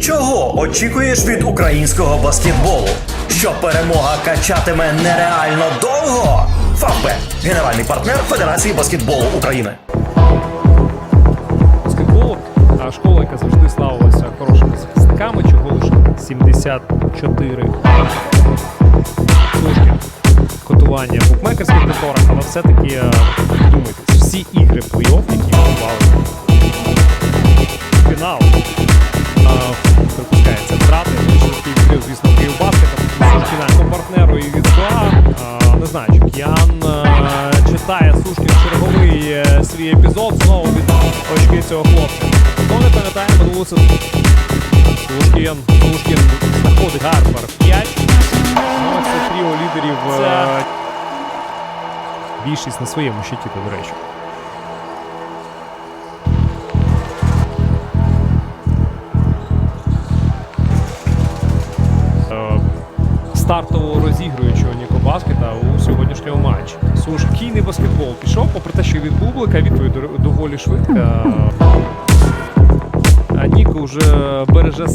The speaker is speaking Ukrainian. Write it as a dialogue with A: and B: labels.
A: Чого очікуєш від українського баскетболу? Що перемога качатиме нереально довго? Фавбет – генеральний партнер Федерації баскетболу України.
B: баскетболу. А школа, яка завжди славилася хорошими захисниками, чого лише 74 служки котування в букмекерських конторах, але все-таки е, вдумайтесь, всі ігри плей-офф, які відбувалися фінал, Знаю, чи е, читає Сушкін черговий е, свій епізод знову від очки цього хлопця. Хто не пам'ятає минулу? Сушкін, Сушкін знаходить Гарпер 5. Ну, це тріо лідерів. е, Більшість на своєму щиті, до речі. Е, стартово Ніко Баскета у сьогоднішньому матчі. Сушкійний баскетбол пішов, попри те, що від Бублика відповідь доволі швидка. А Ніко вже береже